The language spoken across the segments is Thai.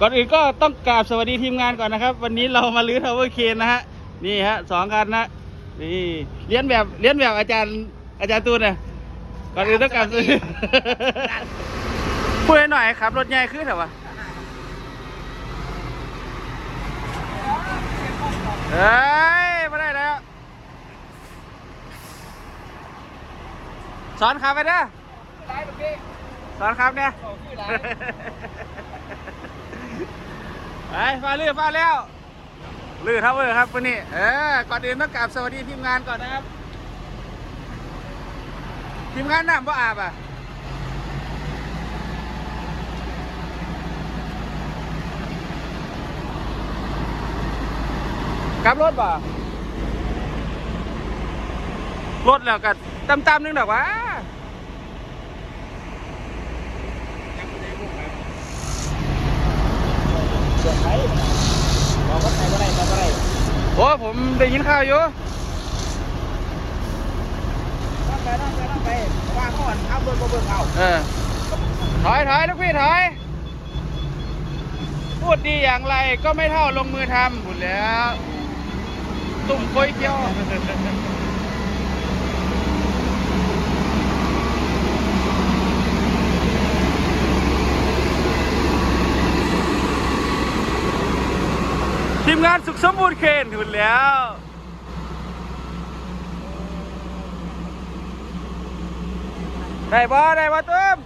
ก่อนอื่นก็ต้องกราบสวัสดีทีมงานก่อนนะครับ วันนี้เรามาลื้อทาวเวอร์เคนนะฮะนี่ฮะสองคันนะนี่เลี้ยนแบบเลี้ยนแบบอาจารย์อาจารย์ตูนนะก่อนอื่นต้องกราบสวัสดีพูดให้หน่อยครับ รถใหญ่ขึ้นเหรอวะเฮ้ยมาได้แล้วสอนขับไปเด้อสอนขับเนี่ย ไปฟ้าลื่นฟ้าแล้วลื่นทับเวอร์ครับวันนี้เออก่อนอื่นต้องกราบสวัสดีทีมงานก่อนนะครับ ทีมงานน้ำบ่อาบอะกลับรถบ่รถแล้วก็ตำๆนึงดอกวะ เกิดไหม บอกว่าใครก็ได้ใครก็ได้โอ้ผมได้ยินข่าวอยู่นั่งไปนั่งไปนั่งไปว่างก่อนเอาเบิ่งเบิ่งเอาเออถอยถอยลูกพี่ถอยพูดดีอย่างไรก็ไม่เท่าลงมือทำหมดแล้ว ตุ่มโคยเกี้ยว ทีมงาน สมบูรณ์เคนหุ่นแล้ว ได้บ่ได้บ่ตุ้ม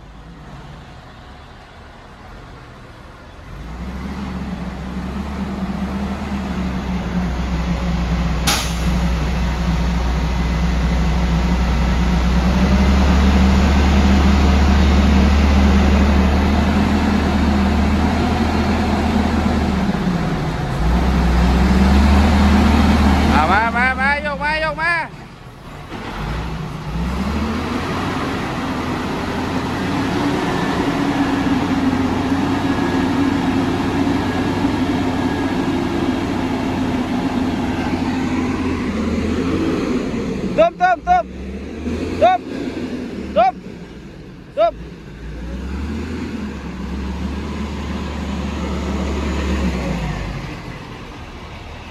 เอามามามายกมายกมา ต้มต้มต้มต้มต้มต้ม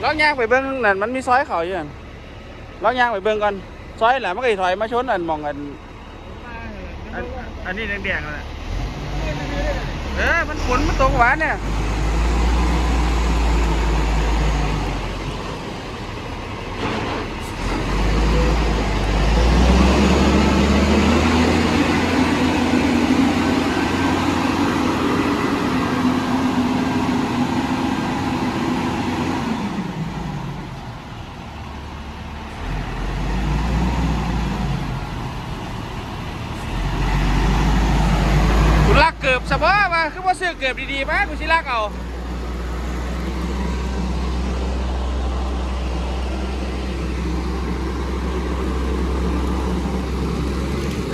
ลอง ย่างไปเบิ้งนั่นมันมีซอยเขาอยู่นั่นลองย่างไปเบิ้งก่อนซอยแหละมันก็สิถอยมาชนอันมองกันอันอันนี้แดงๆเลยเออมันฝนมันตกหวานเนี่ย กูลักเกือบสะบ้ามาคือว่า ซื้อเกือบดีๆมากูสิลักเอา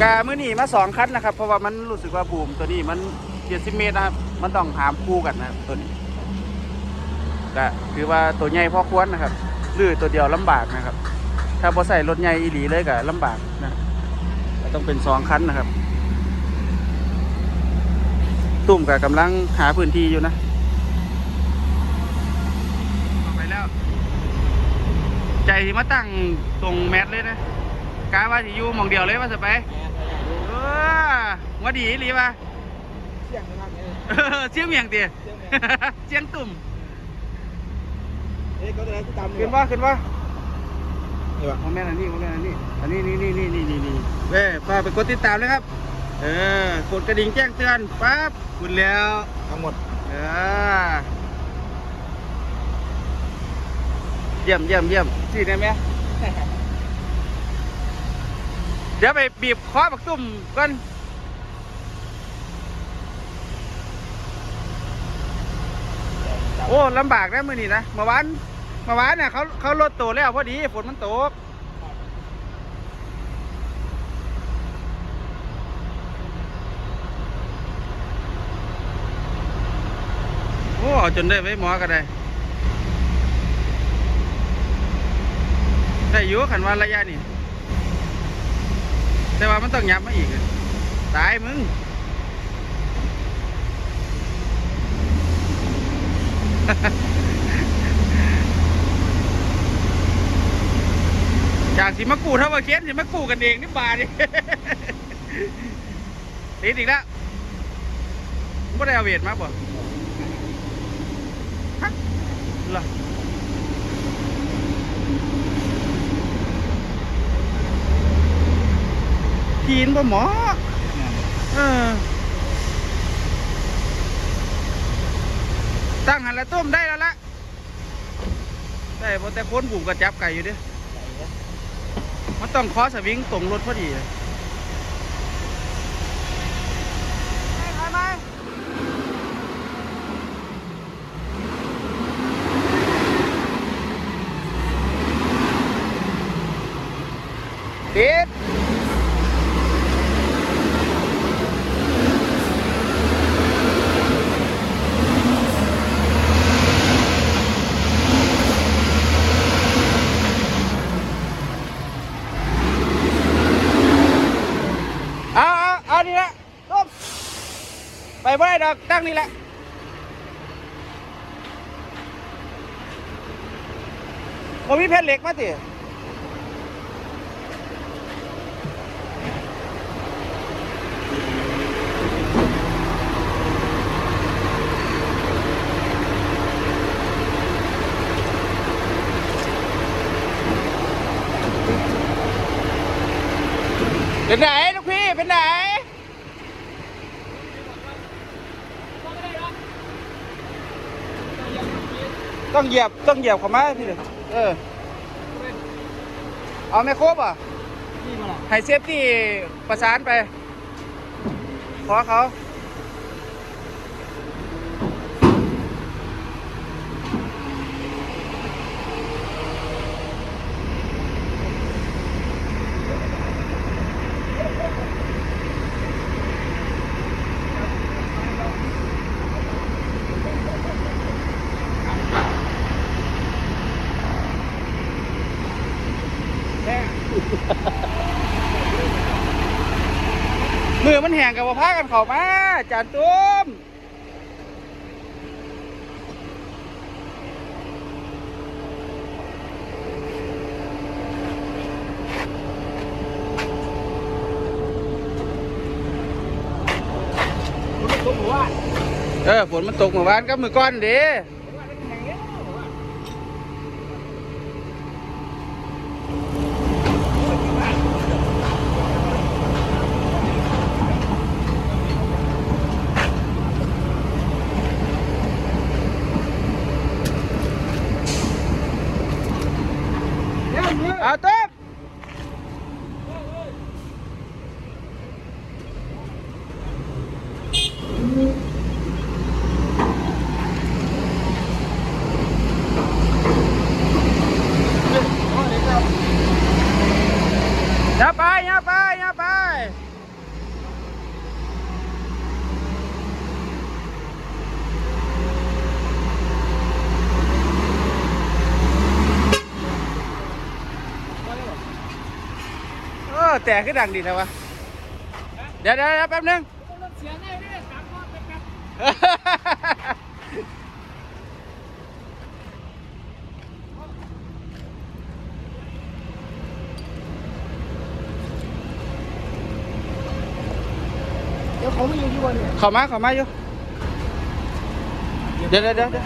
กามื่อนี้มาสองคันนะครับ เพราะว่ามันรู้สึกว่าบูมตัวนี้มันเจ็ดสิบเมตรนะครับ มันต้องหามคู่กันนะครับตัวนี้ก็คือว่าตัวใหญ่พอควรนะครับหรือตัวเดียวลำบากนะครับ ถ้าพอใส่รถใหญ่อีหลีเลยก็ลำบากนะต้องเป็นสองคันนะครับ ตุ่มกับกำลังหาพื้นที่อยู่นะไปแล้ว ใจที่มาตั้งตรงแมทเลยนะกาว่าสิอยู่หมองเดียวเลยว่าจะไปเออว่าดีอีหรือวะเสียงนะครับเนี่ยเออเชียงเมียงเตี๋ยเสียงเมียงเชียงตุ่มเอ้ยก็เลยกูตามขึ้นว่าขึ้นว่านี่วะของแม่นอันนี้ของแม่นอันนี้อันนี้นี่นี่นี่นี่นี่นี่เว้ยป้าไปกดติดตามเลยครับ เออกดกระดิ่งแจ้งเตือนปั๊บคุณแล้วทั้งหมดเออเยี่ยมเยี่ยมเยี่ยมสิได้ไหมเดี๋ยวไปบีบคอบักตุ่มก่อนโอ้ลำบากนะมือนี้นะเมื่อวานเมื่อวานเนี่ยเขาเขาลดตัวแล้วพอดีฝนมันตก เอาจนได้ไว้หมอก็ได้ ได้อยู่ขันว่าระยะนี่ แต่ว่ามันต้องยับมาอีก ตายมึงจากสิมากูเท่าว่าเคียนสิมากูกันเองนี่บาดิติดอีกแล้วไม่ได้เอาเวทมาบ่ ฮะเหรอทีนบ่หมอเออตั้งหันละต้มได้แล้วละได้บ่แต่พ้นบุ่มก็จับไก่อยู่ดิมันต้องคอสวิงตรงรถพอดีไปไปติดเอาเอาเอานี่ละต้ม ไปบ่ได้ดอกตั้งนี่แหละผมมีแผ่นเหล็กมาติเป็นไหนลูกพี่เป็นไหน ต้องเหยียบต้องเหยียบเข้ามาพี่เลยเออ เอาไม่ครบอะนี่มาละให้เซฟตี้ประสานไป ขอเขา แม่ มือมันแห้งกับว่าพากันเข้ามาจานตุ้มคุณไม่ต้องบอกว่าเออฝนมันตกเมื่อวานกับมือก้อนเด้ ว่าเป็นอย่างเงี้ยว่า เอาตุ้มอย่าไปอย่าไปอย่าไป เออ แต่ก็ดังดีนะวะ เดี๋ยวเดี๋ยวเดี๋ยวแป๊บนึงเสียงได้เนี่ยสามข้อเป็นแบบเดี๋ยวเขาไม่อยู่ที่วันเนี่ยเข้ามาเข้ามาอยู่เดี๋ยวเดี๋ยวเดี๋ยวเดี๋ยว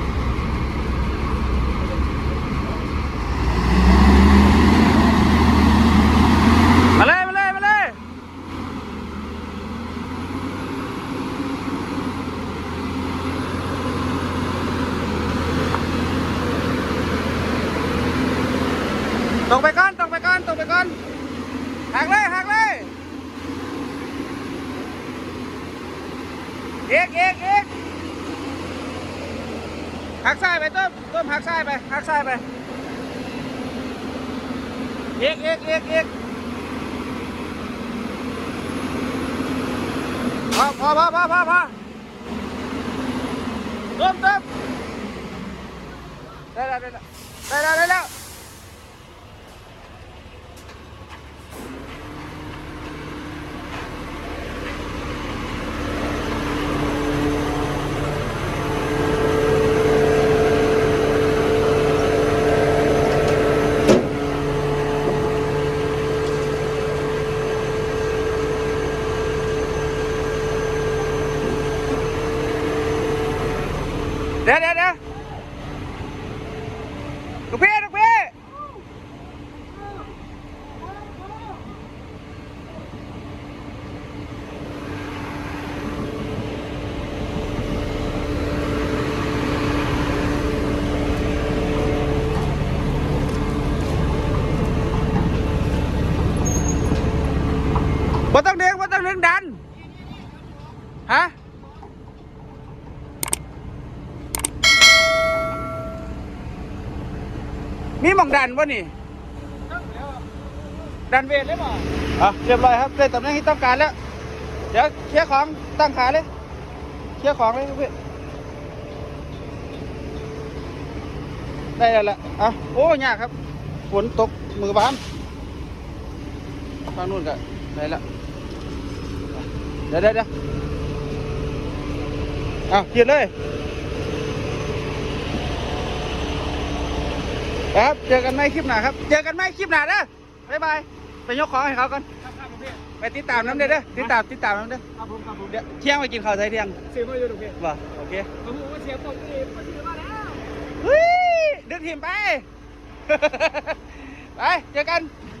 มาเลยมาเลยมาเลยตรงไปก่อนตรงไปก่อนตรงไปก่อนหักเลยหักเลยเอกเอกเอก หักซ้ายไปต้มต้มหักซ้ายไปหักซ้ายไปเอกเอกเอกเอกพอพอพอพอพอพอต้มต้มได้แล้วได้แล้วได้แล้วได้แล้ว ดี๋ยวเดี๋ยวเดี๋ยว ดันวะนี่ดันเวทได้ป่ะอะเรียบร้อยครับได้ตำแหน่งที่ต้องการแล้ว เดี๋ยวเคลียร์ของตั้งขาเลยเคลียร์ของเลยพี่ได้แล้วละอะโอ้ยากครับฝนตกมือบานฟังนู่นก็ได้แล้วเดี๋ยวเดี๋ยวเดี๋ยวอะเขียนเลย ครับเจอกันไหมคลิปหน้าครับ เจอกันไหมคลิปหน้าเด้อบ๊ายบายไปยกของให้เขาก่อนครับครับพี่ไปติดตามน้ำเด้อเด้อติดตามติดตามน้ำเด้อครับผมครับผมเดี๋ยวเที่ยงไปกินข้าวไทยเที่ยงเสียมาอยู่ตรงนี้บ่โอเคผมบอกว่าเสียตกนี่มาซื้อมาแล้วเฮ้ยดึงทีมไป ไปเจอกันค